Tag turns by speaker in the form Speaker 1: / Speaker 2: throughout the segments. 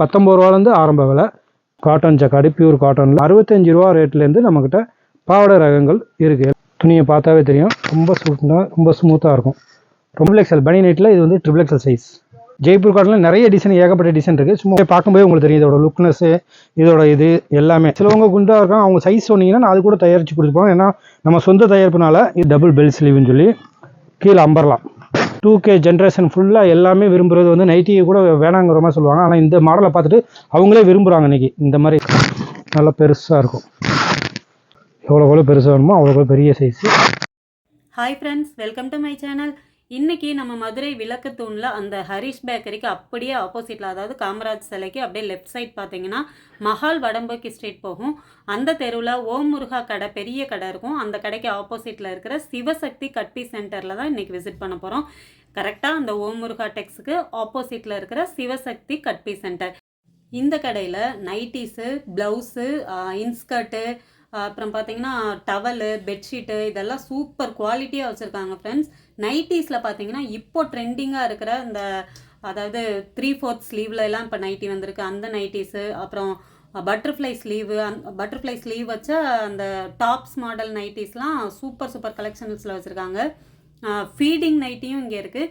Speaker 1: பத்தொம்பது ரூபாலேருந்து ஆரம்ப விலை. காட்டன் ஜக்காடி பியூர் காட்டனில் அறுபத்தஞ்சு ரூபா ரேட்லேருந்து நம்மக்கிட்ட பாவாடை ரகங்கள் இருக்குது துணியை பார்த்தாவே தெரியும். ரொம்ப சூட்டாக ரொம்ப ஸ்மூத்தாக இருக்கும். ரொம்ப எக்ஸல் பனி நைட்டில் இது வந்து ட்ரிபிள் எக்ஸல் சைஸ் ஜெய்ப்பூர் காட்டனில் நிறைய டிசைன் ஏகப்பட்ட டிசைன் இருக்குது சும்மா பார்க்கும்போது உங்களுக்கு தெரியும். இதோட லுக்னஸ்ஸு இதோட இது எல்லாமே. சிலவங்க குண்டாக இருக்காங்க. அவங்க சைஸ் சொன்னீங்கன்னா நான் அது கூட தயாரித்து கொடுத்துப்போம் ஏன்னா நம்ம சொந்த தயாரிப்புனால இது டபுள் பெல் ஸ்லீவ்னு சொல்லி கீழே அம்பரலாம். டூ கே ஜென்ரேஷன் ஃபுல்லாக எல்லாமே விரும்புகிறது வந்து நைட்டியை கூட வேணாங்கிற மாதிரி சொல்லுவாங்க. ஆனால் இந்த மாடலை பார்த்துட்டு அவங்களே விரும்புகிறாங்க இன்றைக்கி இந்த மாதிரி நல்லா பெருசாக இருக்கும். எவ்வளோ எவ்வளோ பெருசாக வேணுமோ அவ்வளோ எவ்வளோ பெரிய size
Speaker 2: hi friends welcome to my channel இன்னைக்கு நம்ம மதுரை விளக்கத்தூணில் அந்த ஹரிஷ் பேக்கரிக்கு அப்படியே ஆப்போசிட்டில் அதாவது காமராஜ் சிலைக்கு அப்படியே லெஃப்ட் சைட் பார்த்தீங்கன்னா மஹால் வடம்போக்கி ஸ்ட்ரீட் போகும். அந்த தெருவில் ஓம் முருகா கடை பெரிய கடை இருக்கும். அந்த கடைக்கு ஆப்போசிட்டில் இருக்கிற சிவசக்தி கட்பி சென்டரில் தான் இன்றைக்கி விசிட் பண்ண போகிறோம் கரெக்டாக அந்த ஓம் முருகா டெக்ஸுக்கு ஆப்போசிட்டில் இருக்கிற சிவசக்தி கட்பி சென்டர் இந்த கடையில் நைட்டிஸு ப்ளவுஸு இன்ஸ்கர்ட்டு அப்புறம் பார்த்தீங்கன்னா டவலு பெட்ஷீட்டு இதெல்லாம் சூப்பர் குவாலிட்டியாக வச்சுருக்காங்க ஃப்ரெண்ட்ஸ் நைட்டிஸில் பார்த்தீங்கன்னா இப்போ ட்ரெண்டிங்காக இருக்கிற இந்த அதாவது த்ரீ ஃபோர்த் ஸ்லீவ்ல எல்லாம் இப்போ நைட்டி வந்திருக்கு. அந்த நைட்டிஸு அப்புறம் பட்டர்ஃப்ளை ஸ்லீவு அந் பட்டர்ஃப்ளை ஸ்லீவ் வச்ச அந்த டாப்ஸ் மாடல் நைட்டிஸ்லாம் சூப்பர் சூப்பர் கலெக்ஷன்ஸில் வச்சுருக்காங்க. ஃபீடிங் நைட்டியும் இங்கே இருக்குது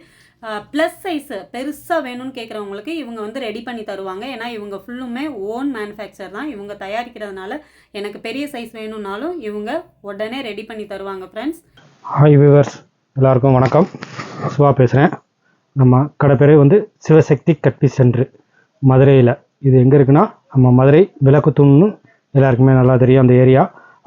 Speaker 2: ப்ளஸ் சைஸு பெருசாக வேணும்னு கேட்குறவங்களுக்கு இவங்க வந்து ரெடி பண்ணி தருவாங்க. ஏன்னா இவங்க ஃபுல்லுமே ஓன் மேனுஃபேக்சர் தான். இவங்க தயாரிக்கிறதுனால எனக்கு பெரிய சைஸ் வேணும்னாலும் இவங்க உடனே ரெடி பண்ணி தருவாங்க ஃப்ரெண்ட்ஸ்
Speaker 1: ஹாய் விவர்ஸ் எல்லாருக்கும் வணக்கம். சிவா பேசுகிறேன் நம்ம கடை வந்து சிவசக்தி கட்பி சென்ட்ரு மதுரையில். இது எங்கே இருக்குன்னா நம்ம மதுரை விளக்குத்தூண்னு எல்லாருக்குமே நல்லா தெரியும் அந்த ஏரியா.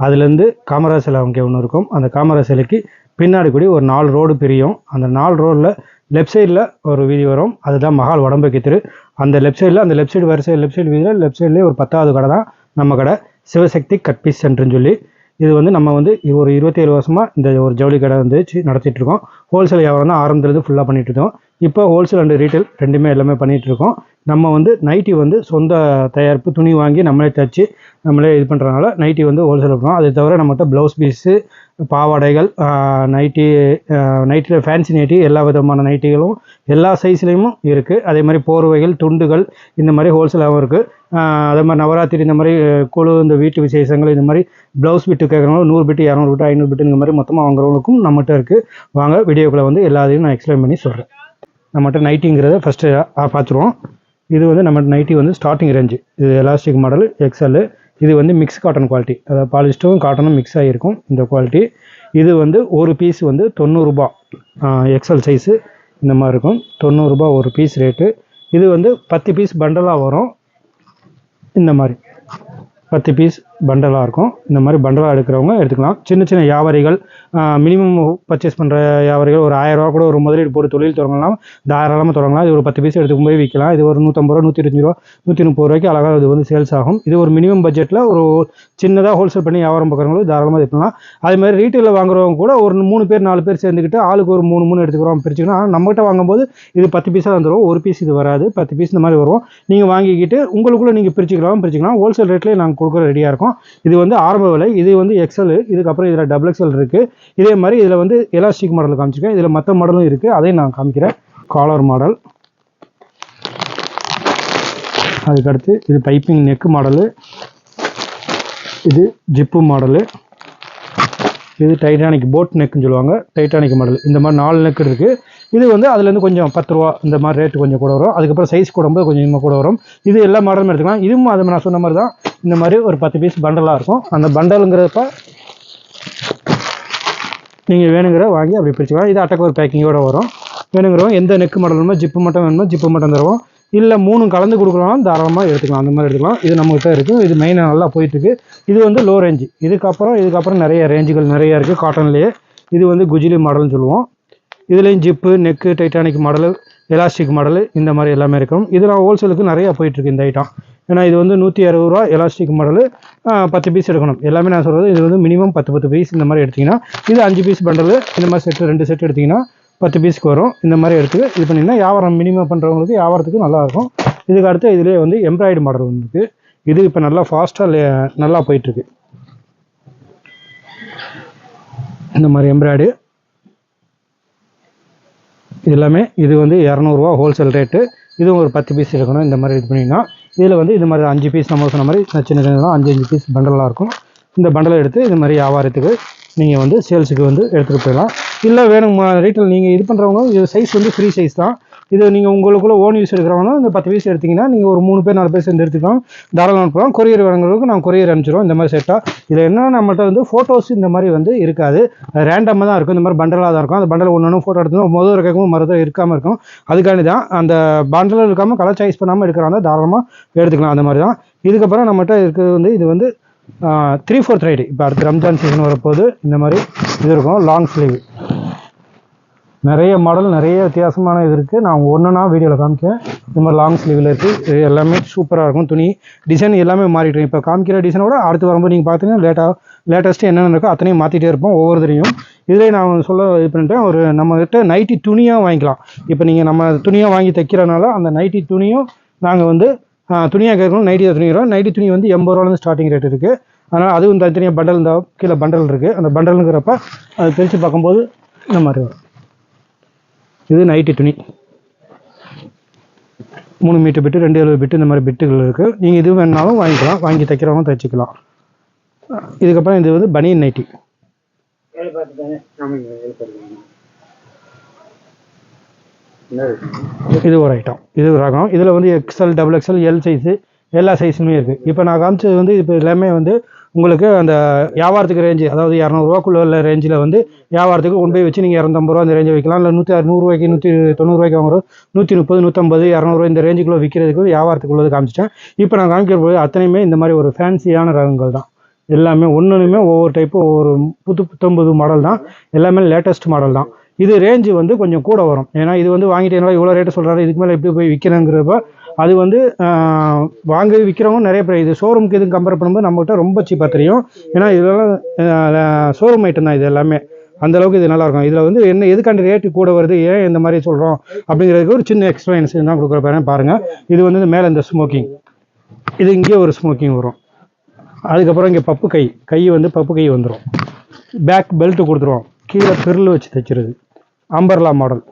Speaker 1: அதுலேருந்து காமராஜ் சிலை அங்கே ஒன்று இருக்கும். அந்த காமராஜ் சிலைக்கு பின்னாடி கூடி ஒரு நாலு ரோடு பிரியும். அந்த நாலு ரோடில் லெஃப்ட் சைடில் ஒரு வீதி வரும். அதுதான் மகால் உடம்புக்கு திரு. அந்த லெஃப்ட் சைடில் அந்த லெஃப்ட் சைடு வரிசை லெஃப்ட் சைடு வீதியில் லெஃப்ட் சைட்லேயே ஒரு பத்தாவது கடை தான் நம்ம கடை. சிவசக்தி கட்பீஸ் சென்றுன்னு சொல்லி இது வந்து நம்ம வந்து ஒரு இருபத்தி ஏழு வருஷமாக இந்த ஒரு ஜவுளி கடை வந்து நடத்திட்டு இருக்கோம். ஹோல்சேல் வியாபாரம் தான் ஆரம்பத்துலேருந்து ஃபுல்லாக பண்ணிட்டு இருக்கோம். இப்போ ஹோல்சேல் அண்ட் ரீட்டைல் ரெண்டுமே எல்லாமே பண்ணிகிட்டு இருக்கோம். நம்ம வந்து நைட்டி வந்து சொந்த தயாரிப்பு துணி வாங்கி நம்மளே தச்சு நம்மளே இது பண்ணுறதுனால நைட்டி வந்து ஹோல்சேல் பண்ணுறோம் அதை தவிர நம்மகிட்ட ப்ளவுஸ் பீஸு பாவாடைகள் நைட்டி நைட்டியில் ஃபேன்சி நைட்டி எல்லா விதமான நைட்டிகளும் எல்லா சைஸ்லேயும் இருக்குது அதே மாதிரி போர்வைகள் துண்டுகள் இந்த மாதிரி ஹோல்சேலாகவும் இருக்குது அதே மாதிரி நவராத்திரி இந்த மாதிரி குழு இந்த வீட்டு விசேஷங்கள் இந்த மாதிரி ப்ளவுஸ் பிட்டு கேட்குறவங்களும் நூறு பிட்டு இரநூறு பிட்டு ஐநூறு பிட்டு இந்த மாதிரி மொத்தமாக வாங்குறவங்களுக்கும் நம்மகிட்ட இருக்குது வாங்க வீடியோக்குள்ளே வந்து எல்லாத்தையும் நான் எக்ஸ்பிளைன் பண்ணி சொல்கிறேன் நம்மகிட்ட நைட்டிங்கிறத ஃபஸ்ட்டு பார்த்துருவோம். இது வந்து நம்ம நைட்டி வந்து ஸ்டார்டிங் ரேஞ்சு இது எலாஸ்டிக் மாடல் எக்ஸல் இது வந்து மிக்ஸ் காட்டன் குவாலிட்டி அதாவது பாலிஸ்டரும் காட்டனும் மிக்ஸ் ஆகிருக்கும் இந்த குவாலிட்டி இது வந்து ஒரு பீஸ் வந்து தொண்ணூறுரூபா எக்ஸல் சைஸு இந்த மாதிரி இருக்கும். தொண்ணூறுரூபா ஒரு பீஸ் ரேட்டு இது வந்து பத்து பீஸ் பண்டலாக வரும். இந்த மாதிரி. பத்து பீஸ் பண்டலாக இருக்கும். இந்த மாதிரி பண்டலாக எடுக்கிறவங்க எடுத்துக்கலாம். சின்ன சின்ன வியாபாரிகள் மினிமம் பர்ச்சேஸ் பண்ணுற வியாபாரிகள் ஒரு ஆயிரரூவா கூட ஒரு முதலீடு போட்டு தொழில் தொடங்கலாம். தாராளமாக தொடங்கலாம். இது ஒரு பத்து பீஸ் எடுத்து போய் விற்கலாம். இது ஒரு நூற்றம்பது ரூபா நூற்றி ரூபா நூற்றி முப்பது ரூபாய்க்கு அழகாக இது வந்து சேல்ஸ் ஆகும். இது ஒரு மினிமம் பட்ஜெட்டில் ஒரு சின்னதாக ஹோல்சேல் பண்ணி வியாபாரம் பார்க்குறவங்களும் தாராளமாக இது பண்ணலாம். அதே மாதிரி ரீட்டெயிலில் வாங்குறவங்க கூட ஒரு மூணு பேர் நாலு பேர் சேர்ந்துக்கிட்டு ஆளுக்கு ஒரு மூணு மூணு எடுத்துக்கிறோம் பிரிச்சுக்கணும் ஆனால் நம்மகிட்ட வாங்கும்போது இது பத்து பீஸாக வந்துடும் ஒரு பீஸ் இது வராது. பத்து பீஸ் இந்த மாதிரி வரும். நீங்கள் வாங்கிக்கிட்டு உங்களுக்குள்ளே நீங்கள் பிரிச்சுக்கலாம் பிரிச்சுக்கலாம். ஹோல்சேல் ரேட்லேயே நாங்கள் கொடுக்குற ரெடியாக இருக்கும். இது வந்து ஆரம்ப விலை இது வந்து எக்ஸல் இதுக்கப்புறம் இதில் டபுள் எக்ஸல் இருக்குது இதே மாதிரி இதில் வந்து எலாஸ்டிக் மாடல் காமிச்சிருக்கேன். இதில் மற்ற மாடலும் இருக்குது அதையும் நான் காமிக்கிறேன். காலர் மாடல் அதுக்கடுத்து இது பைப்பிங் நெக்கு மாடலு இது ஜிப்பு மாடலு இது டைட்டானிக் போட் நெக்குன்னு சொல்லுவாங்க. டைட்டானிக் மாடல் இந்த மாதிரி நாலு நெக்கு இருக்குது இது வந்து அதுலேருந்து கொஞ்சம் பத்து ரூபா இந்த மாதிரி ரேட்டு கொஞ்சம் கூட வரும். அதுக்கப்புறம் சைஸ் கூடும்போது கொஞ்சம் இன்னும் கூட வரும். இது எல்லா மாடலும் எடுத்துக்கலாம். இதுவும் அது நான் சொன்ன மாதிரி தான். இந்த மாதிரி ஒரு பத்து பீஸ் பண்டலாக இருக்கும். அந்த பண்டலுங்கிறப்ப நீங்கள் வேணுங்கிற வாங்கி அப்படி பிரிச்சுக்கலாம். இது அட்டக்கு ஒரு பேக்கிங்கோட வரும். வேணுங்கிறவங்க எந்த நெக்கு மாடல் வேணுமோ ஜிப்பு மட்டும் வேணுமோ ஜிப்பு மட்டும் தருவோம். இல்லை மூணு கலந்து கொடுக்கலாம் தாராளமாக எடுத்துக்கலாம். அந்த மாதிரி எடுத்துக்கலாம். இது நம்மகிட்ட இருக்குது இது மெயினாக நல்லா போயிட்டுருக்கு. இது வந்து லோ ரேஞ்சு இதுக்கப்புறம் இதுக்கப்புறம் நிறைய ரேஞ்சுகள் நிறைய இருக்குது காட்டன்லேயே இது வந்து குஜிலி மாடல்னு சொல்லுவோம். இதுலேயும் zip neck Titanic model elastic model இந்த மாதிரி எல்லாமே இருக்கும். இதெல்லாம் ஹோல்சேலுக்கு நிறையா போயிட்டுருக்கு இந்த ஐட்டம் ஏன்னா இது வந்து நூற்றி அறுபது ரூபா எலாஸ்டிக் மாடலு பத்து பீஸ் எடுக்கணும். எல்லாமே நான் சொல்கிறது இது வந்து மினிமம் பத்து பத்து பீஸ் இந்த மாதிரி எடுத்திங்கன்னா இது அஞ்சு பீஸ் பண்டலு இந்த மாதிரி செட்டு ரெண்டு செட் எடுத்திங்கன்னா பத்து பீஸ்க்கு வரும். இந்த மாதிரி எடுத்து இது பண்ணிங்கன்னா வியாபாரம் மினிமம் பண்ணுறவங்களுக்கு வியாபாரத்துக்கு நல்லாயிருக்கும். இதுக்கு அடுத்து இதிலே வந்து எம்ப்ராய்டு மாடல் ஒன்று இருக்குது இது இப்போ நல்லா ஃபாஸ்ட்டாக நல்லா போயிட்டுருக்கு இந்த மாதிரி எம்ப்ராய்டு எல்லாமே இது வந்து இரநூறுவா ஹோல்சேல் ரேட்டு இதுவும் ஒரு பத்து பீஸ் எடுக்கணும் இந்த மாதிரி இது பண்ணிங்கன்னா இதில் வந்து இது மாதிரி அஞ்சு பீஸ் நம்ம சொன்ன மாதிரி சின்ன சின்ன சின்னதாக அஞ்சு அஞ்சு பீஸ் பண்டலாக இருக்கும். இந்த பண்டலை எடுத்து இது மாதிரி வியாபாரத்துக்கு நீங்கள் வந்து சேல்ஸுக்கு வந்து எடுத்துகிட்டு போயிடலாம். இல்லை வேணும்? ரீட்டைல் நீங்கள் இது பண்ணுறவங்க இது சைஸ் வந்து ஃப்ரீ சைஸ் தான். இது நீங்கள் உங்களுக்குள்ள ஓன் யூஸ் எடுக்கிறவங்களும் இந்த பத்து பீஸ் எடுத்தீங்கன்னா நீங்கள் ஒரு மூணு பேர் நாலு பேர் சேர்ந்து எடுத்துக்கலாம். தாராளம் அனுப்பலாம். கொரியர் வேணுங்கிறவங்களுக்கு நான் கொரியர் அனுப்பிச்சிடுவோம். இந்த மாதிரி செட்டாக இதில் என்ன நம்மகிட்ட வந்து ஃபோட்டோஸ் இந்த மாதிரி வந்து இருக்காது. ரேண்டமாக தான் இருக்கும். இந்த மாதிரி பண்டலாக தான் இருக்கும். அந்த பண்டல் ஒன்று ஒன்று ஃபோட்டோ எடுத்துக்கணும். முதல் கேட்கும் மறுதான் இருக்காமல் இருக்கும் அதுக்காண்டி தான் அந்த பண்டலில் இருக்காமல் கலர் சாய்ஸ் பண்ணாமல் எடுக்கிறாங்க தாராளமாக எடுத்துக்கலாம். அந்த மாதிரி தான். இதுக்கப்புறம் நம்மகிட்ட இருக்கிறது வந்து இது வந்து த்ரீ ஃபோர்த் ரைடு இப்போ அடுத்து ரம்ஜான் சீசன் வரப்போது இந்த மாதிரி இது இருக்கும். லாங் ஸ்லீவ் நிறைய மாடல் நிறைய வித்தியாசமான இது இருக்குது நான் ஒன்றுனா வீடியோவில் காமிக்கிறேன். இந்த மாதிரி லாங் ஸ்லீவில் இருக்குது இது எல்லாமே சூப்பராக இருக்கும். துணி டிசைன் எல்லாமே மாறிட்டு இப்போ காமிக்கிற டிசைனோட அடுத்து வரும்போது நீங்கள் பார்த்தீங்கன்னா லேட்டாக லேட்டஸ்ட்டு என்னென்ன இருக்கோ அத்தனையும் மாற்றிட்டே இருப்போம். ஒவ்வொருத்தரையும் இதிலே நான் சொல்ல இது பண்ணிட்டேன். ஒரு நம்மகிட்ட நைட்டி துணியாக வாங்கிக்கலாம். இப்போ நீங்கள் நம்ம துணியாக வாங்கி தைக்கிறனால அந்த நைட்டி துணியும் நாங்கள் வந்து துணியாக கேட்கணும் நைட்டி துணிக்கிறோம் நைட்டி துணி வந்து எண்பது ரூபாலேருந்து ஸ்டார்டிங் ரேட் இருக்குது அதனால் அதுவும் தனித்தனியாக பண்டல் இந்த கீழே பண்டல் இருக்குது அந்த பண்டலுங்கிறப்ப அது பிரித்து பார்க்கும்போது இந்த மாதிரி வரும். இது நைட்டு துணி. மூணு மீட்டர் பிட்டு ரெண்டு எழுபது பிட்டு இந்த மாதிரி பிட்டுகள் இருக்குது நீங்கள் இது வேணாலும் வாங்கிக்கலாம். வாங்கி தைக்கிறவங்க தைச்சிக்கலாம். இதுக்கப்புறம் இது வந்து பனியன் நைட்டி. இது ஒரு ஐட்டம் இது ஒரு ரகம். இதில் வந்து XL double XL L size எல்லா சைஸுமே இருக்குது இப்போ நான் காமிச்சது வந்து இப்போ எல்லாமே வந்து உங்களுக்கு அந்த வியாபாரத்துக்கு ரேஞ்சு அதாவது இரநூறுவாக்குள்ள உள்ள ரேஞ்சில் வந்து வியாபாரத்துக்கு கொண்டு போய் வச்சு நீங்கள் இரநூத்தம்பது ரூபா அந்த ரேஞ்சை வைக்கலாம். இல்லை நூற்றி நூறுரூவாய்க்கு நூற்றி தொண்ணூறுரூவாய்க்கு வாங்குறோம் நூற்றி முப்பது நூற்றம்பது இரநூறுவா இந்த ரேஞ்சுக்குள்ளே விற்கிறதுக்கு வியாபாரத்துக்கு உள்ளது காமிச்சிட்டேன். இப்போ நான் காமிக்கிற போது அத்தனையுமே இந்த மாதிரி ஒரு ஃபேன்சியான ரகங்கள் தான். எல்லாமே ஒன்றுமே ஒவ்வொரு டைப்பு ஒவ்வொரு புத்து புத்தொம்பது மாடல் தான். எல்லாமே லேட்டஸ்ட் மாடல் தான். இது ரேஞ்சு வந்து கொஞ்சம் கூட வரும். ஏன்னா இது வந்து வாங்கிட்டேன்னா இவ்வளோ ரேட்டு சொல்கிறாரு இதுக்கு மேலே எப்படி போய் விற்கிறேங்கிறப்ப அது வந்து வாங்க வாங்கி விற்கிறவங்க நிறைய பேர். இது ஷோரூமுக்கு எதுவும் கம்பேர் பண்ணும்போது நம்மகிட்ட ரொம்ப சீப்பாக தெரியும். ஏன்னா இதெல்லாம் ஷோரூம் ஐட்டம் தான் இது எல்லாமே. அந்த அளவுக்கு இது நல்லாயிருக்கும் இதில் வந்து என்ன எதுக்காண்டி ரேட்டு கூட வருது? ஏன் இந்த மாதிரி சொல்கிறோம் அப்படிங்கிறதுக்கு ஒரு சின்ன எக்ஸ்பீரியன்ஸ் தான் கொடுக்குற பாருங்க. பாருங்கள் இது வந்து இந்த மேலே இந்த ஸ்மோக்கிங் இது இங்கே ஒரு ஸ்மோக்கிங் வரும். அதுக்கப்புறம் இங்கே பப்பு கை. கை வந்து பப்பு கை வந்துடும் பேக் பெல்ட் கொடுத்துருவோம். கீழே பெருள் வச்சு தைக்கிறது. அம்பர்லா மாடல்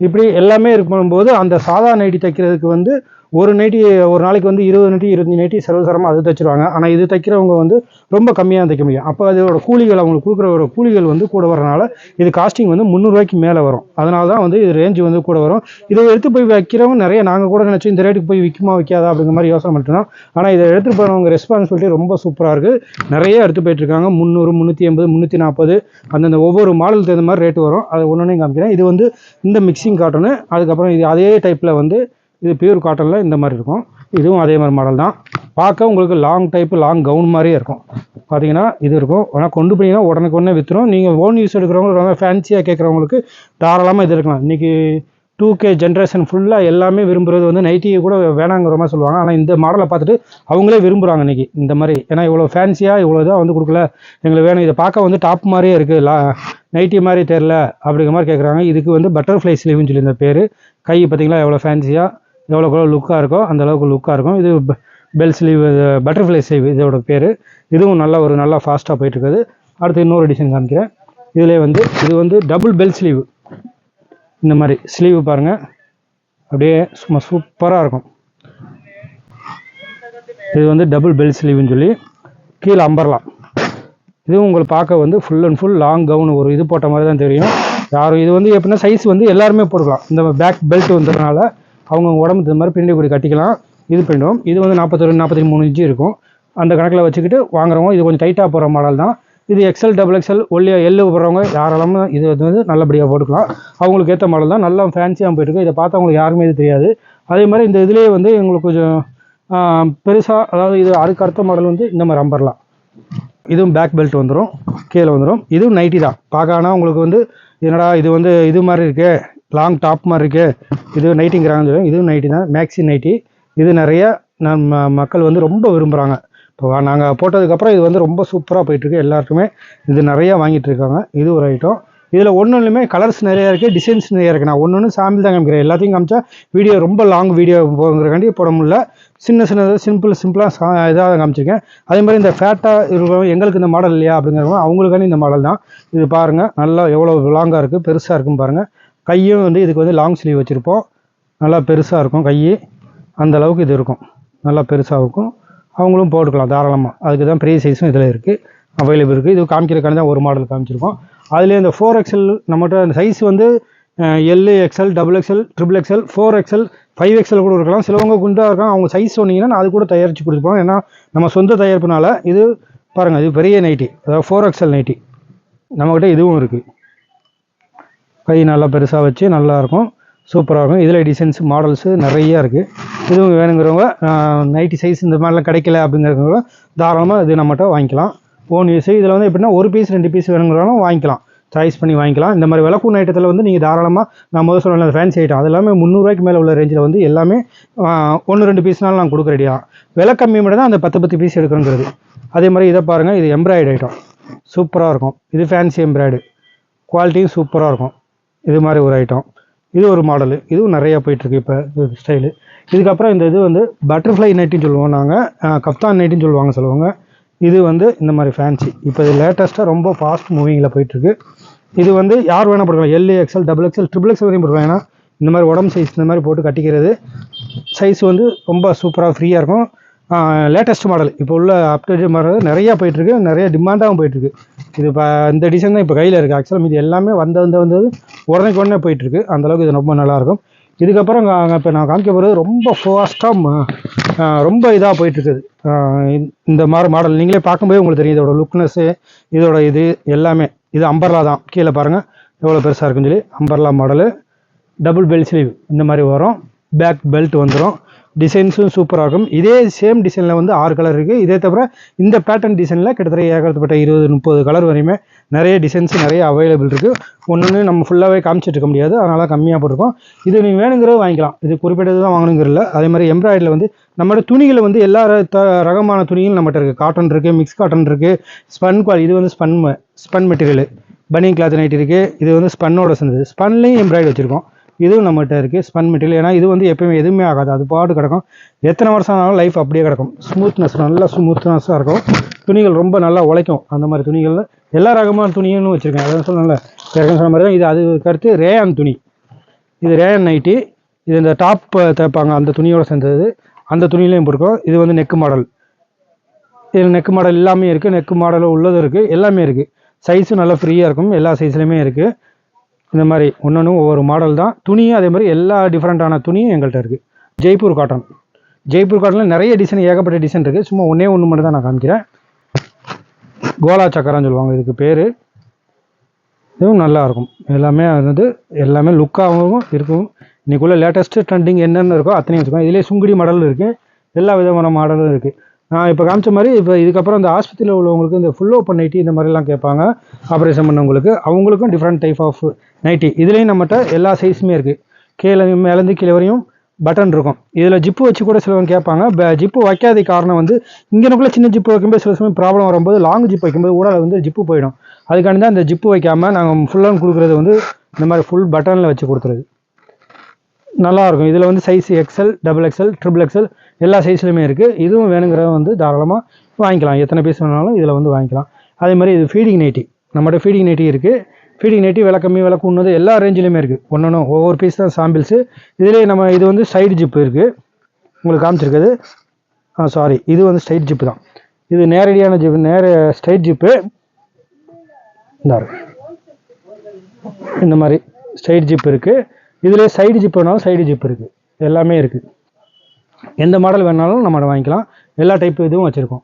Speaker 1: இப்படி எல்லாமே இருக்கும்போது அந்த சாதா நைட்டி தைக்கிறதுக்கு வந்து ஒரு நைட்டி ஒரு நாளைக்கு வந்து இருபது நைட்டி இருபத்தஞ்சு நைட்டி சர்வசரமாக அது தைச்சிருவாங்க. ஆனால் இது தைக்கிறவங்க வந்து ரொம்ப கம்மியாக தைக்க முடியும். அப்போ அதோட கூலிகள் அவங்களுக்கு கொடுக்குற கூலிகள் வந்து கூட வரனால இது காஸ்டிங் வந்து முந்நூறுரூவாய்க்கு மேலே வரும். அதனால தான் வந்து இது ரேஞ்சு வந்து கூட வரும். இதை எடுத்து போய் வைக்கிறவங்க நிறைய நாங்கள் கூட நினச்சி இந்த ரேட்டுக்கு போய் விற்குமா வைக்காதா அப்படிங்கிற மாதிரி யோசனை பண்ணிட்டோம் ஆனால் இதை எடுத்துகிட்டு போகிறவங்க ரெஸ்பான்சிபிலிட்டி ரொம்ப சூப்பராக இருக்குது நிறைய எடுத்து போயிட்டு இருக்காங்க. முந்நூறு முந்நூற்றி எண்பது முந்நூற்றி நாற்பது அந்தந்த ஒவ்வொரு மாடலுக்கு தகுந்த மாதிரி ரேட்டு வரும். அது ஒன்று காமிக்கிறேன். இது வந்து இந்த மிக்சிங் காட்டனு அதுக்கப்புறம் இது அதே டைப்பில் வந்து இது பியூர் காட்டனில் இந்த மாதிரி இருக்கும். இதுவும் அதே மாதிரி மாடல் தான். பார்க்க உங்களுக்கு லாங் டைப்பு லாங் கவுன் மாதிரியே இருக்கும். பார்த்தீங்கன்னா இது இருக்கும். ஆனால் கொண்டு போனீங்கன்னா உடனுக்கு உடனே விற்றுரும் நீங்கள் ஓன் யூஸ் எடுக்கிறவங்களுக்கு ரொம்ப ஃபேன்சியாக கேட்குறவங்களுக்கு தாராளமாக இது இருக்கலாம் இன்றைக்கி டூ கே ஜென்ரேஷன் ஃபுல்லாக எல்லாமே விரும்புகிறது வந்து நைட்டியை கூட வேணாங்கிற மாதிரி சொல்லுவாங்க. ஆனால் இந்த மாடலை பார்த்துட்டு அவங்களே விரும்புகிறாங்க இன்றைக்கி இந்த மாதிரி. ஏன்னா இவ்வளோ ஃபேன்சியாக இவ்வளோ இதாக வந்து கொடுக்கல. எங்களுக்கு வேணும். இதை பார்க்க வந்து டாப் மாதிரியே இருக்குது லா நைட்டி மாதிரி தெரில அப்படிங்கிற மாதிரி கேட்குறாங்க இதுக்கு வந்து பட்டர்ஃப்ளை ஸ்லீவ்னு சொல்லி இந்த பேர். கை பார்த்தீங்களா எவ்வளோ ஃபேன்சியாக எவ்வளோக்கு எவ்வளோ லுக்காக இருக்கோ அந்த அளவுக்கு லுக்காக இருக்கும். இது பெல் ஸ்லீவ் பட்டர்ஃப்ளை ஸ்லீவ் இதோட பேர். இதுவும் நல்லா ஒரு நல்லா ஃபாஸ்ட்டாக போயிட்டுருக்குது. அடுத்து இன்னொரு டிசைன் காமிக்கிறேன். இதிலே வந்து இது வந்து டபுள் பெல் ஸ்லீவ் இந்த மாதிரி ஸ்லீவ் பாருங்கள் அப்படியே சும்மா சூப்பராக இருக்கும். இது வந்து டபுள் பெல் ஸ்லீவ்னு சொல்லி கீழே அம்பரலாம். இதுவும் உங்களுக்கு பார்க்க வந்து full and full long gown ஒரு இது போட்ட மாதிரி தான் தெரியும். யாரும் இது வந்து எப்படின்னா சைஸ் வந்து எல்லாருமே போட்டுக்கலாம். இந்த பேக் பெல்ட் வந்ததுனால அவங்க உடம்பு தகுந்த மாதிரி பின்னாடி கூடி கட்டிக்கலாம். இது பண்ணிடும் இது வந்து நாற்பத்தொரு நாற்பத்தி மூணு இன்ச்சு இருக்கும். அந்த கணக்கில் வச்சுக்கிட்டு வாங்குறவங்க இது கொஞ்சம் டைட்டாக போகிற மாடல் தான். இது எக்ஸல் டபுள் எக்ஸல் ஒல்லியா எல்லு போடுறவங்க யாராலும் இது வந்து நல்லபடியாக போட்டுக்கலாம். அவங்களுக்கு ஏற்ற மாடல் தான். நல்லா ஃபேன்சியாக போயிட்டுருக்கு. இதை பார்த்தவங்களுக்கு யாருமே இது தெரியாது. அதே மாதிரி இந்த இதுலேயே வந்து எங்களுக்கு கொஞ்சம் பெருசாக அதாவது இது அதுக்கு அடுத்த மாடல் வந்து இந்த மாதிரி அம்பர்லாம் இதுவும் பேக் பெல்ட் வந்துடும் கீழே வந்துடும் இதுவும் நைட்டி தான். பார்க்கனா உங்களுக்கு வந்து என்னடா இது வந்து இது மாதிரி இருக்கே. லாங் டாப் மாதிரி இருக்குது இது நைட்டிங்கிறாங்கன்னு சொல்லி இதுவும் நைட்டி தான். மேக்ஸி நைட்டி இது நிறைய நம்ம மக்கள் வந்து ரொம்ப விரும்புகிறாங்க இப்போ நாங்கள் போட்டதுக்கப்புறம் இது வந்து ரொம்ப சூப்பராக போயிட்டுருக்கு எல்லாருக்குமே இது நிறையா வாங்கிட்டு இருக்காங்க. இது ஒரு ஐட்டம் இதில் ஒன்றுலையுமே கலர்ஸ் நிறையா இருக்குது டிசைன்ஸ் நிறையா இருக்குது நான் ஒன்று ஒன்று சாம்பிள் தான் காமிக்கிறேன். எல்லாத்தையும் காமிச்சா வீடியோ ரொம்ப லாங் வீடியோ போங்கிறக்காண்டி போட முடியல. சின்ன சின்னதாக சிம்பிள் சிம்பிளாக சா இதாக காமிச்சிருக்கேன். அதே மாதிரி இந்த ஃபேட்டாக இருக்கிறவங்க எங்களுக்கு இந்த மாடல் இல்லையா அப்படிங்கிறவங்க அவங்களுக்கான இந்த மாடல் தான். இது பாருங்கள் நல்லா எவ்வளோ லாங்காக இருக்குது பெருசாக இருக்கும் பாருங்கள் கையும் வந்து இதுக்கு வந்து லாங் ஸ்லீவ் வச்சுருப்போம். நல்லா பெருசாக இருக்கும் கை. அந்த அளவுக்கு இது இருக்கும். நல்லா பெருசாக இருக்கும். அவங்களும் போட்டுக்கலாம் தாராளமாக அதுக்கு தான் பெரிய சைஸும் இதில் இருக்குது அவைலபிள் இருக்குது இது காமிக்கிறதுக்கான தான் ஒரு மாடல் காமிச்சிருக்கோம். அதுலேயே இந்த ஃபோர் எக்ஸல் நம்மகிட்ட அந்த சைஸ் வந்து L XL double XL triple XL four XL five XL கூட இருக்கலாம். சிலவங்க குண்டாக இருக்காங்க. அவங்க சைஸ் சொன்னீங்கன்னா நான் அது கூட தயாரித்து கொடுத்துருப்போம் ஏன்னா நம்ம சொந்த தயாரிப்புனால இது பாருங்கள் இது பெரிய நைட்டி அதாவது ஃபோர் எக்ஸ்எல் நைட்டி நம்மக்கிட்ட இதுவும் இருக்குது கை நல்லா பெருசாக வச்சு நல்லாயிருக்கும் சூப்பராக இருக்கும். இதில் டிசைன்ஸ் மாடல்ஸு நிறையா இருக்குது இதுவும் வேணுங்கிறவங்க நைட்டி சைஸ் இந்த மாதிரிலாம் கிடைக்கல அப்படிங்கிறவங்க தாராளமாக இது நம்மகிட்ட வாங்கிக்கலாம். ஓன் யூஸ் இதில் வந்து எப்படின்னா ஒரு பீஸ் ரெண்டு பீஸ் வேணுங்கிறவங்களும் வாங்கிக்கலாம். சாய்ஸ் பண்ணி வாங்கிக்கலாம். இந்த மாதிரி விளக்கூன் ஐட்டத்தில் வந்து நீங்கள் தாராளமாக நான் முதல் சொன்ன ஃபேன்சி ஐட்டம் அது எல்லாமே முந்நூறுரூவாய்க்கு மேலே உள்ள ரேஞ்சில் வந்து எல்லாமே ஒன்று ரெண்டு பீஸ்னாலும் நான் கொடுக்குற ரெடியாக விலை கம்மி மட்டும் தான் அந்த பத்து பத்து பீஸ் எடுக்கணுங்கிறது. அதே மாதிரி இதை பாருங்கள் இது எம்ப்ராய்டு ஐட்டம் சூப்பராக இருக்கும். இது ஃபேன்சி எம்ப்ராய்டு குவாலிட்டியும் சூப்பராக இருக்கும். இது மாதிரி ஒரு ஐட்டம் இது ஒரு மாடலு இதுவும் நிறையா போயிட்டுருக்கு இப்போ ஸ்டைலு இதுக்கப்புறம் இந்த இது வந்து பட்டர்ஃப்ளை நைட்டின்னு சொல்லுவோம் நாங்கள் கப்தான் நைட்டின்னு சொல்லுவாங்க சொல்லுவாங்க. இது வந்து இந்த மாதிரி ஃபேன்சி இப்போ இது லேட்டஸ்ட்டாக ரொம்ப ஃபாஸ்ட் மூவிங்கில் போயிட்டுருக்கு. இது வந்து யார் வேணால் போட்டுக்கலாம். L XL double XL triple XL வரையும் போட்டுக்கலாம். ஏன்னா இந்த மாதிரி உடம்பு சைஸ் இந்த மாதிரி போட்டு கட்டிக்கிறது சைஸ் வந்து ரொம்ப சூப்பராக ஃப்ரீயாக இருக்கும். லேட்டஸ்ட் மாடல் இப்போ உள்ள அப்டேட் மாடல் நிறையா போயிட்டுருக்கு நிறைய டிமாண்டாகவும் போயிட்டுருக்கு. இது இப்போ இந்த டிசைன் தான் இப்போ கையில் இருக்குது ஆக்சுவலாக இது எல்லாமே வந்த வந்த வந்தது உடனே உடனே போயிட்டுருக்கு. அந்தளவுக்கு இது ரொம்ப நல்லாயிருக்கும். இதுக்கப்புறம் இப்போ நான் காமிக்க போகிறது ரொம்ப ஃபாஸ்ட்டாக ரொம்ப இதாக போயிட்டுருக்குது. இந்த மாதிரி மாடல் நீங்களே பார்க்கும்போது உங்களுக்கு தெரியும். இதோட லுக்னஸ்ஸு இதோட இது எல்லாமே. இது அம்பர்லா தான். கீழே பாருங்கள் எவ்வளோ பெருசாக இருக்குன்னு சொல்லி umbrella model double belt sleeve இந்த மாதிரி வரும். பேக் பெல்ட் வந்துடும் டிசைன்ஸும் சூப்பராக இருக்கும் இதே சேம் டிசைனில் வந்து ஆறு கலர் இருக்குது இதே தவிர இந்த பேட்டர்ன் டிசைனில் கிட்டத்தட்ட ஏகப்பட்ட இருபது முப்பது கலர் வரையுமே நிறைய டிசைன்ஸ் நிறைய அவைலபிள் இருக்குது ஒன்று நம்ம ஃபுல்லாகவே காமிச்சிட்டு இருக்க முடியாது. அதனால் கம்மியாக போட்டிருக்கோம். இது நீங்கள் வேணுங்கிறத வாங்கிக்கலாம். இது குறிப்பிட்டது தான் வாங்கணுங்கிறல அதே மாதிரி எம்ப்ராய்டில் வந்து நம்மளோட துணிகளை வந்து எல்லா த ரகமான துணிகளும் நம்மகிட்ட இருக்குது காட்டன் இருக்குது மிக்ஸ் காட்டன் இருக்குது ஸ்பன் குவாலி இது வந்து ஸ்பன் ஸ்பன் மெட்டீரியல் பனியன் கிளாத் நைட் இருக்குது இது வந்து ஸ்பன்னோட சேர்ந்தது. ஸ்பன்லேயும் எம்ப்ராய்டு வச்சுருக்கோம். இதுவும் நம்மகிட்ட இருக்குது ஸ்பன் மெட்டீரியல் ஏன்னா இது வந்து எப்பயுமே எதுவுமே ஆகாது. அது பாடு கிடக்கும். எத்தனை வருஷம் ஆனாலும் லைஃப் அப்படியே கிடக்கும். ஸ்மூத்னஸ் நல்லா ஸ்மூத்னஸாக இருக்கும். துணிகள் ரொம்ப நல்லா உழைக்கும். அந்த மாதிரி துணிகளில் எல்லா ரகமான துணியும் வச்சுருக்கேன். அதான் சொன்னேன்ல. ஏற்கனவே சொன்ன மாதிரி தான். இது அது கருத்து ரேயான் துணி. இது ரேயான் நைட்டி இது இந்த டாப் தைப்பாங்க. அந்த துணியோடு சேர்ந்தது. அந்த துணியிலையும் போட்டிருக்கோம் இது வந்து நெக்கு மாடல் இதில் நெக்கு மாடல் எல்லாமே இருக்குது நெக்கு மாடல் உள்ளதும் இருக்குது எல்லாமே இருக்குது சைஸும் நல்லா ஃப்ரீயாக இருக்கும். எல்லா சைஸ்லையுமே இருக்குது இந்த மாதிரி ஒன்று ஒவ்வொரு மாடல் தான். துணியும் அதே மாதிரி எல்லா டிஃப்ரெண்ட்டான துணியும் எங்கள்கிட்ட இருக்குது ஜெய்ப்பூர் காட்டன் ஜெய்ப்பூர் காட்டனில் நிறைய டிசைன் ஏகப்பட்ட டிசைன் இருக்குது சும்மா ஒன்றே ஒன்று மட்டும் தான் நான் காமிக்கிறேன். கோலா சக்கரான்னு சொல்லுவாங்க. இதுக்கு பேர். இதுவும் நல்லா இருக்கும். எல்லாமே வந்து எல்லாமே லுக்காகவும் இருக்கும் இன்றைக்குள்ளே லேட்டஸ்ட்டு ட்ரெண்டிங் என்னென்ன இருக்கோ அத்தனையும் வச்சுக்கோங்க. இதிலே சுங்குடி மாடலும் இருக்குது எல்லா விதமான மாடலும் இருக்குது இப்போ காமிச்ச மாதிரி இப்போ இதுக்கப்புறம் இந்த ஆஸ்பத்திரியில் உள்ளவங்களுக்கு இந்த ஃபுல் ஓப்பன் நைட்டி இந்த மாதிரிலாம் கேட்பாங்க. ஆப்ரேஷன் பண்ணவங்களுக்கு அவங்களுக்கும் டிஃப்ரெண்ட் டைப் ஆஃப் நைட்டி இதுலேயும் நம்மகிட்ட எல்லா சைஸுமே இருக்குது கீழே மேலேருந்து கீழே வரையும் பட்டன் இருக்கும். இதில் ஜிப்பு வச்சு கூட சிலவங்க கேட்பாங்க. ஜிப்பு வைக்காத காரணம் வந்து இங்கேனக்குள்ளே சின்ன ஜிப்பு வைக்கும்போது சில சமயம் ப்ராப்ளம் வரும்போது லாங் ஜிப் வைக்கும்போது ஊடால வந்து ஜிப்பு போயிடும். அதுக்காண்டி தான் இந்த ஜிப்பு வைக்காமல் நாங்கள் ஃபுல்லாக கொடுக்குறது வந்து இந்த மாதிரி ஃபுல் பட்டனில் வச்சு கொடுத்துருது நல்லாயிருக்கும். இதில் வந்து size XL double XL triple XL எல்லா சைஸ்லையுமே இருக்குது இதுவும் வேணுங்கிறத வந்து தாராளமாக வாங்கிக்கலாம். எத்தனை பீஸ் வேணாலும் இதில் வந்து வாங்கிக்கலாம். அதே மாதிரி இது ஃபீடிங் நைட்டி நம்மகிட்ட ஃபீடிங் நைட்டி இருக்குது ஃபீடிங் நைட்டி விலை கம்மி விலை கூடது எல்லா ரேஞ்சிலையுமே இருக்குது ஒன்று ஒவ்வொரு பீஸ் தான் சாம்பிள்ஸு இதிலே நம்ம இது வந்து சைடு ஜிப்பு இருக்குது உங்களுக்கு காமிச்சிருக்குது. ஆ சாரி இது வந்து ஸ்ட்ரைட் ஜிப்பு தான். இது நேரடியான ஜிப்பு நேர ஸ்ட்ரைட் ஜிப்பு இந்த இந்த மாதிரி ஸ்ட்ரைட் ஜிப் இருக்குது இதிலே சைடு ஜிப் வேணாலும் சைடு ஜிப் இருக்குது எல்லாமே இருக்குது எந்த மாடல் வேணாலும் நம்ம வாங்கிக்கலாம். எல்லா டைப் இதுவும் வச்சுருக்கோம்.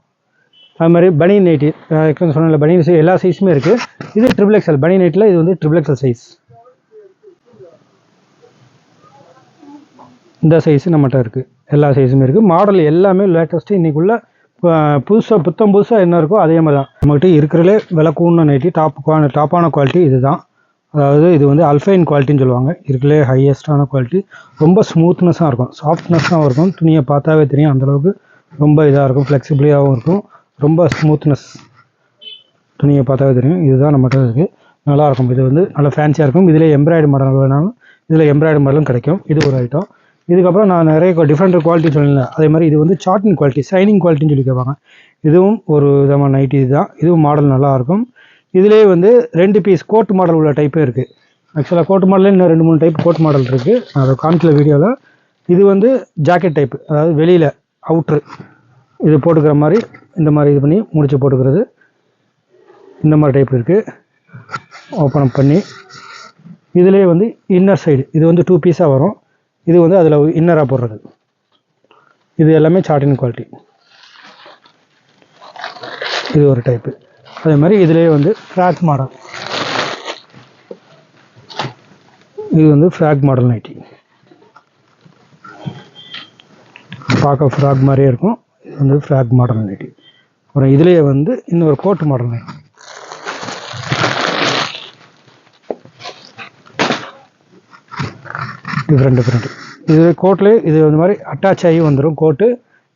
Speaker 1: அது மாதிரி பனியன் நைட்டி சொன்ன பனியன் சைஸ் எல்லா சைஸுமே இருக்குது இது ட்ரிபிள் எக்ஸல் பனியன் நைட்டில் இது வந்து ட்ரிபிள் எக்ஸல் சைஸ் இந்த சைஸு நம்மகிட்ட இருக்குது எல்லா சைஸுமே இருக்குது மாடல் எல்லாமே லேட்டஸ்ட்டு இன்றைக்குள்ள புதுசாக புத்தம் புதுசாக என்ன இருக்கோ அதே மாதிரி தான் நம்மகிட்ட இருக்கிறதுலே விலை கூடின நைட்டி டாப் டாப்பான குவாலிட்டி இது தான் அதாவது இது வந்து அல்ஃபைன் குவாலிட்டின்னு சொல்லுவாங்க. இருக்கிறதுலே ஹையஸ்டான குவாலிட்டி ரொம்ப ஸ்மூத்னஸாக இருக்கும். சாஃப்ட்னஸாகவும் இருக்கும். துணியை பார்த்தாவே தெரியும். அந்தளவுக்கு ரொம்ப இதாக இருக்கும். ஃப்ளெக்சிபிளாகவும் இருக்கும். ரொம்ப ஸ்மூத்னஸ் துணியை பார்த்தாவே தெரியும். இதுதான் நம்மகிட்ட இருக்குது நல்லாயிருக்கும். இது வந்து நல்லா ஃபேன்சியாக இருக்கும். இதில் எம்ப்ராய்டு மாடல் வேணாலும் இதில் எம்ப்ராய்டு மாடலும் கிடைக்கும். இது ஒரு ஐட்டம் இதுக்கப்புறம் நான் நிறைய டிஃப்ரெண்ட் குவாலிட்டி சொல்லியிருந்தேன். அதே மாதிரி இது வந்து சாட்டின் குவாலிட்டி ஷைனிங் குவாலிட்டின்னு சொல்லி கேட்பாங்க. இதுவும் ஒரு விதமான நைட்டி இதுதான் இதுவும் மாடல் நல்லாயிருக்கும். இதிலே வந்து ரெண்டு பீஸ் கோட் மாடல் உள்ள டைப்பே இருக்குது ஆக்சுவலாக கோட் மாடலே இன்னும் ரெண்டு மூணு டைப் கோட் மாடல் இருக்குது அதை காமிக்கல வீடியோவில் இது வந்து ஜாக்கெட் டைப் அதாவது வெளியில் அவுட்ரு இது போட்டுக்கிற மாதிரி இந்த மாதிரி இது பண்ணி முடிச்சு போட்டுக்கிறது. இந்த மாதிரி டைப் இருக்குது ஓப்பன் பண்ணி. இதுலேயே வந்து இன்னர் சைடு இது வந்து டூ பீஸாக வரும். இது வந்து அதில் இன்னராக போடுறது. இது எல்லாமே சாட்டின் குவாலிட்டி இது ஒரு டைப்பு அதே மாதிரி இதுலேயே வந்து ஃப்ராக் மாடல் இது வந்து ஃப்ராக் மாடல் நைட்டி பார்க்க ஃப்ராக் மாதிரியே இருக்கும். இது வந்து ஃப்ராக் மாடல் நைட்டி அப்புறம் இதுலேயே வந்து இன்னொரு coat model nightie different different இது கோட்லேயே இது இந்த மாதிரி அட்டாச் ஆகி வந்துடும் கோட்டு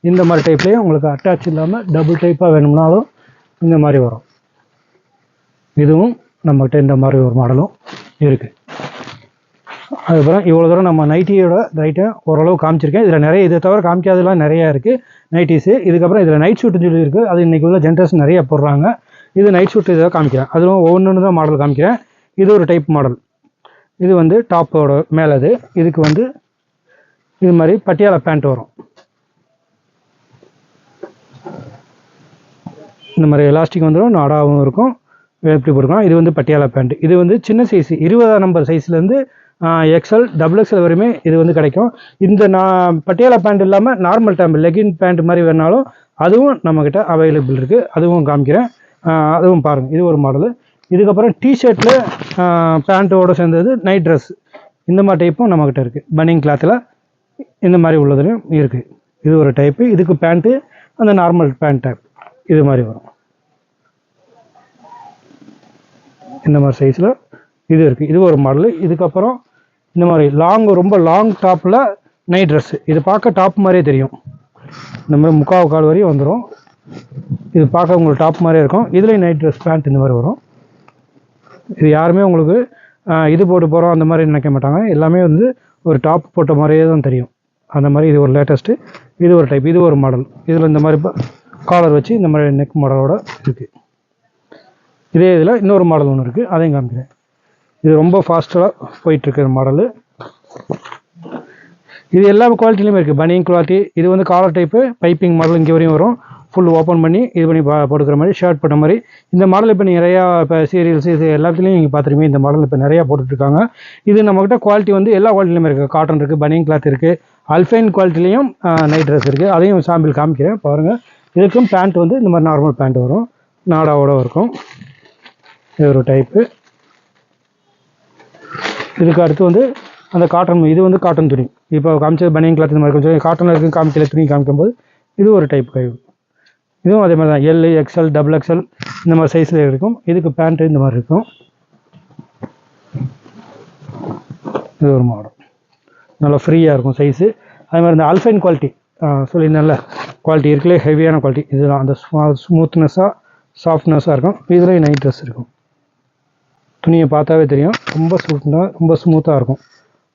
Speaker 1: இந்த மாதிரி டைப்லேயே உங்களுக்கு அட்டாச் இல்லாமல் டபுள் டைப்பாக வேணும்னாலும் இந்த மாதிரி வரும். இதுவும் நம்மகிட்ட இந்த மாதிரி ஒரு மாடலும் இருக்குது அதுக்கப்புறம் இவ்வளோ தூரம் நம்ம நைட்டியோட ரைட்டை ஓரளவு காமிச்சிருக்கேன். இதில் நிறைய இதை தவிர காமிக்காதெல்லாம் நிறையா இருக்குது நைட்டிஸு இதுக்கப்புறம் இதில் நைட் ஷூட்டுன்னு சொல்லி இருக்குது அது இன்றைக்கி உள்ள ஜென்ரேஷன் நிறைய போடுறாங்க. இது நைட் ஷூட் இதை காமிக்கிறேன். அதுவும் ஒவ்வொன்று தான் மாடல் காமிக்கிறேன். இது ஒரு டைப் மாடல் இது வந்து டாப்போட மேலே இது. இதுக்கு வந்து இது மாதிரி பட்டியாலா பேண்ட் வரும். இந்த மாதிரி எலாஸ்டிக் வந்துடும் நாடாகவும் இருக்கும். எப்படி போட்டுக்கலாம் இது வந்து பட்டியாலா பேண்ட் இது வந்து சின்ன சைஸ் இருபதாம் நம்பர் சைஸ்லேருந்து எக்ஸ்எல் டபுள் எக்ஸ்எல் வரையுமே இது வந்து கிடைக்கும். இந்த நான் பட்டியாலா பேண்ட் இல்லாமல் நார்மல் டைம் லெகின் பேண்ட் மாதிரி வேணாலும் அதுவும் நம்மக்கிட்ட அவைலபிள் இருக்குது அதுவும் காமிக்கிறேன். அதுவும் பாருங்கள் இது ஒரு மாடலு இதுக்கப்புறம் டிஷர்ட்டில் பேண்ட்டோடு சேர்ந்தது நைட் ட்ரெஸ் இந்த மாதிரி டைப்பும் நம்மக்கிட்ட இருக்குது பனிங் கிளாத்தில் இந்த மாதிரி உள்ளதுலையும் இருக்குது இது ஒரு டைப்பு இதுக்கு பேண்ட்டு அந்த நார்மல் பேண்ட் டைப் இது மாதிரி வரும். இந்த மாதிரி சைஸில் இது இருக்குது இது ஒரு மாடலு இதுக்கப்புறம் இந்த மாதிரி லாங் ரொம்ப லாங் டாப்பில் நைட் ட்ரெஸ்ஸு இது பார்க்க டாப் மாதிரியே தெரியும். இந்த மாதிரி முக்கால் கால் வரையும் வந்துடும் இது பார்க்க உங்களுக்கு டாப் மாதிரியே இருக்கும். இதுலேயும் நைட் ட்ரெஸ் பேண்ட் இந்த மாதிரி வரும். இது யாருமே உங்களுக்கு இது போட்டு போகிறோம் அந்த மாதிரி நினைக்க மாட்டாங்க. எல்லாமே வந்து ஒரு டாப் போட்ட மாதிரியே தான் தெரியும். அந்த மாதிரி இது ஒரு லேட்டஸ்ட்டு இது ஒரு டைப் இது ஒரு மாடல் இதில் இந்த மாதிரி காலர் வச்சு இந்த மாதிரி நெக் மாடலோட இருக்குது இதே இதில் இன்னொரு மாடல் ஒன்று இருக்குது அதையும் காமிக்கிறேன். இது ரொம்ப ஃபாஸ்ட்டாக போயிட்டுருக்குற மாடலு இது எல்லா குவாலிட்டிலையுமே இருக்குது பனியன் குவாலிட்டி இது வந்து காலர் டைப்பு பைப்பிங் மாடல் இங்கே வரையும் வரும். ஃபுல் ஓப்பன் பண்ணி இது பண்ணி பா போட்டுக்கிற மாதிரி ஷர்ட் போட்ட மாதிரி. இந்த மாடல் இப்போ நீங்கள் நிறையா இப்போ சீரியல்ஸ் இது எல்லாத்துலேயும் நீங்கள் பார்த்துருப்பீங்க இந்த மாடல் இப்போ நிறையா போட்டுட்ருக்காங்க. இது நம்மக்கிட்ட குவாலிட்டி வந்து எல்லா குவாலிட்டிலையுமே இருக்குது காட்டன் இருக்குது பனியன் கிளாத் இருக்குது அல்ஃபைன் குவாலிட்டிலையும் நைட் ட்ரெஸ் இருக்குது அதையும் சாம்பிள் காமிக்கிறேன். பாருங்கள் இதுக்கும் பேண்ட் வந்து இந்த மாதிரி நார்மல் பேண்ட் வரும். நாடாவோட இருக்கும். இது ஒரு டைப்பு இதுக்கு அடுத்து வந்து அந்த காட்டன் இது வந்து காட்டன் துணி. இப்போ காமிச்சது பனியன் கிளாத் இந்த மாதிரி கொஞ்சம் காட்டனில் இருக்குது காமிக்கல துணி காமிக்கும்போது இது ஒரு டைப் கழிவு. இதுவும் அதே மாதிரி தான் எல் எக்ஸ்எல் டபுள் எக்ஸ்எல் இந்த மாதிரி சைஸில் இருக்கும். இதுக்கு பேண்ட்டு இந்த மாதிரி இருக்கும். இது ஒரு மாடல் நல்லா ஃப்ரீயாக இருக்கும் சைஸு அதே மாதிரி இந்த அல்ஃபைன் குவாலிட்டி சொல்லியிருந்தேன்ல குவாலிட்டி இருக்குல்லே ஹெவியான குவாலிட்டி இதுதான் அந்த ஸ்மூத்னஸாக சாஃப்ட்னஸாக இருக்கும். இதுலேயும் நைட் ட்ரெஸ் இருக்கும். துணியை பார்த்தாவே தெரியும். ரொம்ப ஸ்மூத்தாக ரொம்ப ஸ்மூத்தாக இருக்கும்.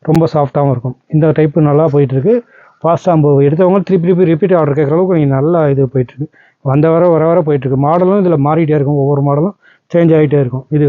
Speaker 1: ரொம்ப சாஃப்டாகவும் இருக்கும். இந்த டைப்பு நல்லா போயிட்டுருக்கு. ஃபாஸ்ட்டாக எடுத்தவங்க திருப்பி திருப்பி ரிப்பீட் ஆர்டர் கேட்குற அளவுக்கு நீங்கள் நல்லா இது போயிட்டுருக்கு. வந்த வர வர வர போயிட்டுருக்கு. மாடலும் இதில் மாறிட்டே இருக்கும். ஒவ்வொரு மாடலும் சேஞ்ச் ஆகிட்டே இருக்கும். இது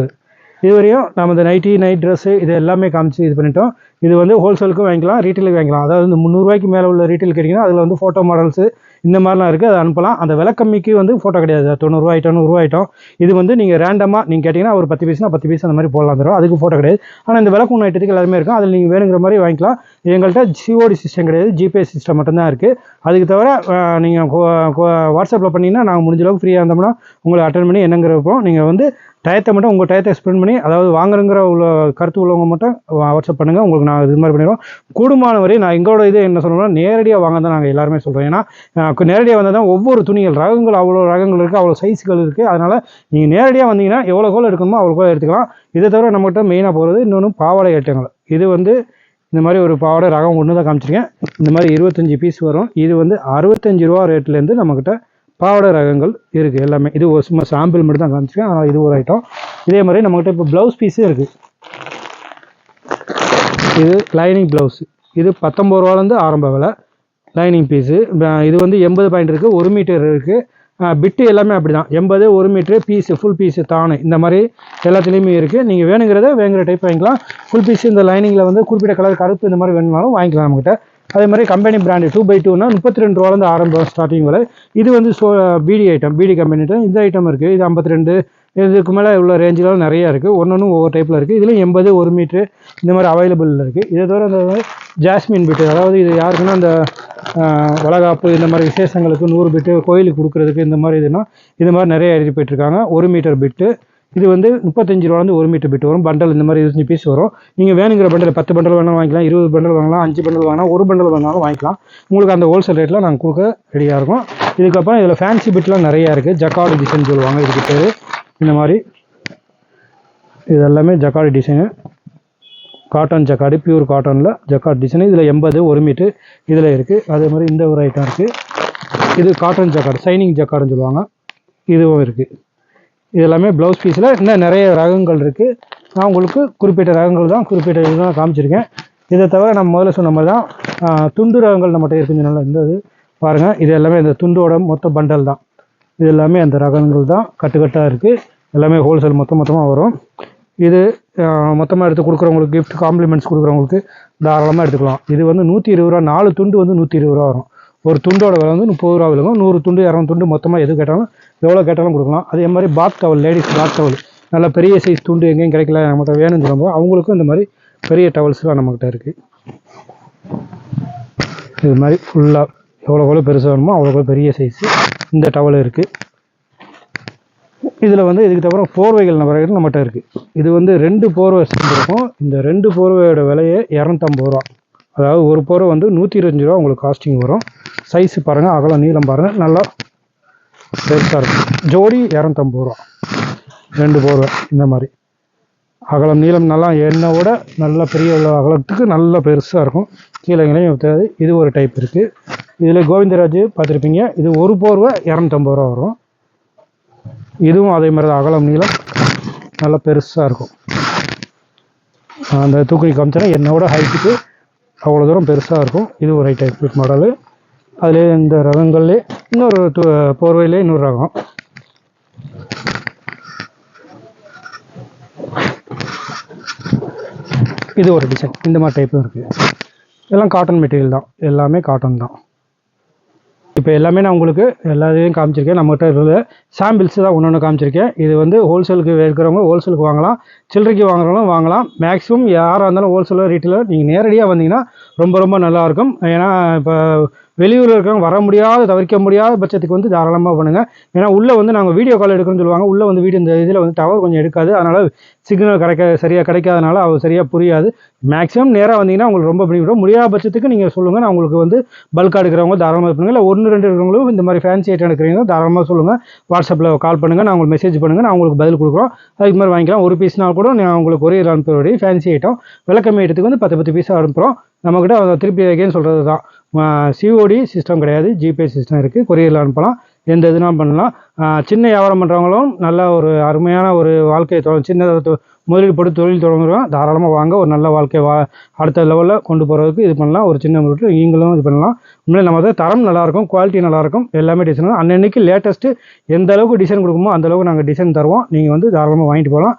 Speaker 1: இதுவரையும் நம்ம இந்த நைட்டி நைட் ட்ரெஸ்ஸு இது எல்லாமே காமிச்சு இது பண்ணிட்டோம். இது வந்து ஹோல்சேலுக்கும் வாங்கிக்கலாம் ரீட்டெயிலுக்கு வாங்கிக்கலாம். அதாவது இந்த முந்நூறுரூவாய்க்கு மேலே உள்ள ரீட்டெயில் கேட்டிங்கன்னா அதில் வந்து ஃபோட்டோ மாடல்ஸு இந்த மாதிரிலாம் இருக்குது அதை அனுப்பலாம். அந்த விலக்கம்மிக்கு வந்து ஃபோட்டோ கிடையாது. தொண்ணூறுரூவா ஐட்டம் நூறுரூவா ஐட்டம். இது வந்து நீங்கள் ரேண்டமாக நீங்கள் கேட்டிங்கன்னா ஒரு பத்து பீஸ்னா பத்து பீஸ் அந்த மாதிரி போடலாம் தரும் அதுக்கு ஃபோட்டோ கிடையாது. ஆனால் இந்த விளக்கு ஒன்று ஐட்டத்துக்கு எல்லாமே இருக்கும். அதில் நீங்கள் வேணுங்கிற மாதிரி வாங்கிக்கலாம். எங்கள்கிட்ட சிஓடி சிஸ்டம் கிடையாது. ஜிபே சிஸ்டம் மட்டும்தான் இருக்குது அதுக்கு தவிர நீங்கள் வாட்ஸ்அப்பில் பண்ணிங்கன்னா நாங்கள் முடிஞ்ச அளவுக்கு ஃப்ரீயாக இருந்தோம்னா உங்களை அட்டன் பண்ணி என்னங்கிறப்போ நீங்கள் வந்து டயத்தை மட்டும் உங்கள் டயத்தை எக்ஸ்பிளைன் பண்ணி அதாவது வாங்குறங்கிற உள்ள கருத்து உள்ளவங்க மட்டும் வாட்ஸ்அப் பண்ணுங்கள் உங்களுக்கு நான் இது மாதிரி பண்ணிடுவோம். கூடுமான வரை நான் எங்களோட இது என்ன சொல்லணும்னா நேரடியாக வாங்க தான் நாங்கள் எல்லாருமே சொல்கிறோம் ஏன்னா நேரடியாக வந்தால் தான் ஒவ்வொரு துணிகள் ரகங்கள் அவ்வளோ ரகங்கள் இருக்குது அவ்வளோ சைஸ்கள் இருக்குது அதனால் நீங்கள் நேரடியாக வந்தீங்கன்னா எவ்வளோ கோல் எடுக்கணுமோ அவ்வளோ கோல் எடுத்துக்கலாம். இதை தவிர நம்மகிட்ட மெயினாக போகிறது இன்னொன்று பாவாடை ஏற்றங்கள் இது வந்து இந்த மாதிரி ஒரு பாவாடை ரகம் ஒன்று தான் காமிச்சிருக்கேன். இந்த மாதிரி இருபத்தஞ்சி பீஸ் வரும். இது வந்து அறுபத்தஞ்சி ரூபா ரேட்லேருந்து நம்மக்கிட்ட பாவாடை ரகங்கள் இருக்குது எல்லாமே. இது ஒரு சும்மா சாம்பிள் மட்டும் தான் காமிச்சிருக்கேன். அதனால் இது ஒரு ஐட்டம் இதே மாதிரி நம்மக்கிட்ட இப்போ ப்ளவுஸ் பீஸும் இருக்குது இது லைனிங் ப்ளவுஸு இது பத்தொம்பது ரூபாலேருந்து ஆரம்ப விலை. லைனிங் பீஸு இது வந்து எண்பது பாயிண்ட் இருக்குது ஒரு மீட்டர் இருக்குது பிட்டு எல்லாமே அப்படி தான் எண்பது ஒரு மீட்ரு பீஸு ஃபுல் பீஸு தானு. இந்த மாதிரி எல்லாத்துலேயுமே இருக்குது நீங்கள் வேணுங்கிறத வேணுங்கிற டைப் வாங்கிக்கலாம். ஃபுல் பீஸ் இந்த லைனிங்கில் வந்து குறிப்பிட்ட கலர் கருப்பு இந்த மாதிரி வேணுனாலும் வாங்கிக்கலாம் நம்மகிட்ட. அதே மாதிரி கம்பெனி பிராண்டு டூ பை டூனா முப்பத்தி ரெண்டு ரூபாலேருந்து ஆரம்பம் ஸ்டார்டிங் வரை. இது வந்து சோ பிடி ஐட்டம் பிடி கம்பெனி இந்த ஐட்டம் இருக்குது இது ஐம்பத்தி ரெண்டு இதுக்கு மேலே உள்ள ரேஞ்சிலாம் நிறையா இருக்குது ஒன்று ஒன்றும் ஒவ்வொரு டைப்பில் இருக்குது இதில் எண்பது ஒரு மீட்ரு இந்த மாதிரி அவைலபிள் இருக்குது இதை தவிர அந்த ஜாஸ்மின் பிட்டு அதாவது இது யாருக்குன்னா அந்த வளகாப்பு இந்த மாதிரி விசேஷங்களுக்கு நூறு பிட்டு கோயிலுக்கு கொடுக்குறதுக்கு இந்த மாதிரி இதுனா இது மாதிரி நிறைய எழுதி போயிட்டுருக்காங்க ஒரு மீட்டர் பிட்டு இது வந்து முப்பத்தஞ்சு ரூபாலேருந்து ஒரு மீட்டர் பிட் வரும். பண்டல் இந்த மாதிரி இருபத்தஞ்சு பீஸ் வரும். நீங்கள் வேணுங்கிற பண்டல் பத்து பண்டல் வேணாலும் வாங்கிக்கலாம் இருபது பண்டல் வாங்கலாம் அஞ்சு பண்டல் வாங்கலாம் ஒரு பண்டல் வேணாலும் வாங்கிக்கலாம். உங்களுக்கு அந்த ஹோல்சேல் ரேட்டில் நாங்கள் கொடுக்க ரெடியாக இருக்கும். இதுக்கப்புறம் இதில் ஃபேன்சி பிட்லாம் நிறையா இருக்குது ஜக்காடு டிசைன் சொல்லுவாங்க இதுக்கு பேர். இந்த மாதிரி. இது எல்லாமே jacquard design cotton jacquard pure காட்டனில் ஜக்காடு டிசைன் இதில் எண்பது ஒரு மீட்டு இதில் இருக்குது அதே மாதிரி இந்த ஒரு ஐட்டம் இருக்குது இது காட்டன் ஜக்காடு சைனிங் ஜக்காடுன்னு சொல்லுவாங்க. இதுவும் இருக்குது இதெல்லாமே ப்ளவுஸ் பீஸில் இன்னும் நிறைய ரகங்கள் இருக்குது நான் உங்களுக்கு குறிப்பிட்ட ரகங்கள் தான் குறிப்பிட்ட இது தான் காமிச்சிருக்கேன். இதை தவிர நம்ம முதல்ல சொன்ன மாதிரி தான் துண்டு ரகங்கள் நம்மகிட்ட இருக்குது. நல்லா இருந்தது. பாருங்கள் இது எல்லாமே இந்த துண்டோட மொத்த பண்டல் தான். இது எல்லாமே அந்த ரகங்கள் தான். கட்டுக்கட்டாக இருக்குது எல்லாமே ஹோல்சேல் மொத்த மொத்தமாக வரும். இது மொத்தமாக எடுத்து கொடுக்குறவங்களுக்கு கிஃப்ட் காம்ப்ளிமெண்ட்ஸ் கொடுக்குறவங்களுக்கு தாராளமாக எடுத்துக்கலாம். இது வந்து நூற்றி இருபது ரூபா. நாலு துண்டு வந்து நூற்றி இருபது ரூபா வரும். ஒரு துண்டோட விலை வந்து முப்பது ரூபா விழுகும் நூறு துண்டு இரநூறு துண்டு மொத்தமாக எது கேட்டாலும் எவ்வளோ கேட்டாலும் கொடுக்கலாம். அதே மாதிரி bath towel ladies bath towel நல்ல பெரிய சைஸ் துண்டு எங்கேயும் கிடைக்கல நம்மகிட்ட வேணும்னு சொல்லும்போது அவங்களுக்கும் இந்த மாதிரி பெரிய டவல்ஸ்லாம் நம்மக்கிட்ட இருக்குது இது மாதிரி ஃபுல்லாக எவ்வளோ எவ்வளோ பெருசாக வேணுமோ அவ்வளோ பெரிய சைஸு இந்த டவல் இருக்குது இதில் வந்து இதுக்கு அப்புறம் போர்வைகள் நபர்கள் நம்மகிட்ட இருக்குது இது வந்து ரெண்டு போர்வை இருக்கும் இந்த ரெண்டு போர்வையோட விலையை இரநூத்தம்பது ரூபா. அதாவது ஒரு போர்வை வந்து நூற்றி இருபத்தஞ்சி ரூபா உங்களுக்கு காஸ்டிங் வரும். சைஸு பாருங்கள் அகலம் நீளம் பாருங்கள் நல்லா பெருசாக இருக்கும் ஜோடி இரநூத்தம்பது ரூபா. ரெண்டு போர்வை இந்த மாதிரி. அகலம் நீளம் நல்லா என்னை விட நல்ல பெரிய உள்ள அகலத்துக்கு நல்ல பெருசாக இருக்கும். கீழே இங்கேயும் தேவை இது ஒரு டைப் இருக்குது இதில் கோவிந்தராஜ் பார்த்துருப்பீங்க. இது ஒரு போர்வை இரநூத்தம்பது ரூபா வரும். இதுவும் அதே மாதிரி தான். அகலம் நீளம் நல்லா பெருசாக இருக்கும். அந்த தூக்கி காமிச்சேன்னா என்னோட ஹைட்டுக்கு அவ்வளோ தூரம் பெருசாக இருக்கும். இது ஒரு டைப் மாடலு அதுலேயே இந்த ரகங்கள்லேயே இன்னொரு டூ போர்வையிலே இன்னொரு ரகம். இது ஒரு டிசைன் இந்த மாதிரி டைப்பும் இருக்குது எல்லாம் காட்டன் மெட்டீரியல் தான். எல்லாமே காட்டன் தான். இப்போ எல்லாமே நான் உங்களுக்கு எல்லா இதையும் காமிச்சிருக்கேன். நம்மகிட்ட இருக்கிறது சாம்பிள்ஸ் தான் ஒன்று ஒன்று காமிச்சிருக்கேன். இது வந்து ஹோல்சேலுக்கு இருக்கிறவங்க ஹோல்சேலுக்கு வாங்கலாம். சில்லறைக்கு வாங்குறவங்களும் வாங்கலாம். மேக்ஸிமம் யாராக இருந்தாலும் ஹோல்சேலர் ரீட்டெயிலர் நீங்கள் நேரடியாக வந்தீங்கன்னா ரொம்ப ரொம்ப நல்லாயிருக்கும். ஏன்னா இப்போ வெளியூரில் இருக்கிறவங்க வர முடியாத தவிர்க்க முடியாத பட்சத்துக்கு வந்து தாராளமாக பண்ணுங்கள் ஏன்னா உள்ளே வந்து நாங்கள் வீடியோ கால் எடுக்கணும்னு சொல்லுவாங்க. உள்ளே வந்து வீடியோ இந்த இதில் வந்து டவர் கொஞ்சம் எடுக்காது. அதனால் சிக்னல் கிடைக்க சரியாக கிடைக்காதனால அவர் சரியாக புரியாது. மேக்ஸிமம் நேராக வந்தீங்கன்னா உங்களுக்கு ரொம்ப பிடிக்கும். முடியாத பட்சத்துக்கு நீங்கள் சொல்லுங்கள் நான் உங்களுக்கு வந்து பல்காக எடுக்கிறவங்க தாராளமாக பண்ணுங்கள் இல்லை ஒன்று ரெண்டு இருக்கிறவங்களும் இந்த மாதிரி ஃபேன்சி ஐட்டம் எடுக்கிறீங்க தாராளமாக சொல்லுங்கள் வாட்ஸ்அப்பில் கால் பண்ணுங்கள் நான் உங்களுக்கு மெசேஜ் பண்ணுங்கள் நான் உங்களுக்கு பதில் கொடுக்குறோம். அதுக்கு மாதிரி வாங்கிக்கலாம். ஒரு பீஸ்னால் கூட நான் உங்களுக்கு ஒரே அனுப்புறபடி ஃபேன்சி ஐட்டம் விளக்கம் ஐட்டத்துக்கு வந்து பத்து பத்து பீஸாக அனுப்புகிறோம் நம்மக்கிட்ட அதை திருப்பி அகைன் சொல்கிறது தான். சிஓடி சிஸ்டம் கிடையாது. ஜிபே சிஸ்டம் இருக்குது கொரியரில் அனுப்பலாம். எந்த இதுனாலும் பண்ணலாம். சின்ன வியாபாரம் பண்ணுறவங்களும் நல்ல ஒரு அருமையான ஒரு வாழ்க்கையை தொடங்க சின்ன முதலீடு போட்டு தொழில் தொடங்குறோம் தாராளமாக வாங்க. ஒரு நல்ல வாழ்க்கை வா அடுத்த லெவலில் கொண்டு போகிறதுக்கு இது பண்ணலாம். ஒரு சின்ன முதலீடு நீங்களும் இது பண்ணலாம். உண்மையிலே நம்ம தரம் நல்லாயிருக்கும் குவாலிட்டி நல்லாயிருக்கும் எல்லாமே டிசைன் அன்னன்னைக்கு லேட்டஸ்ட்டு எந்த அளவுக்கு டிசைன் கொடுக்குமோ அந்த அளவுக்கு நாங்கள் டிசைன் தருவோம். நீங்கள் வந்து தாராளமாக வாங்கிட்டு போகலாம்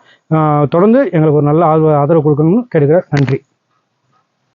Speaker 1: தொடர்ந்து எங்களுக்கு ஒரு நல்ல ஆதரவு ஆதரவு கொடுக்கணும்னு கேட்குறேன் நன்றி.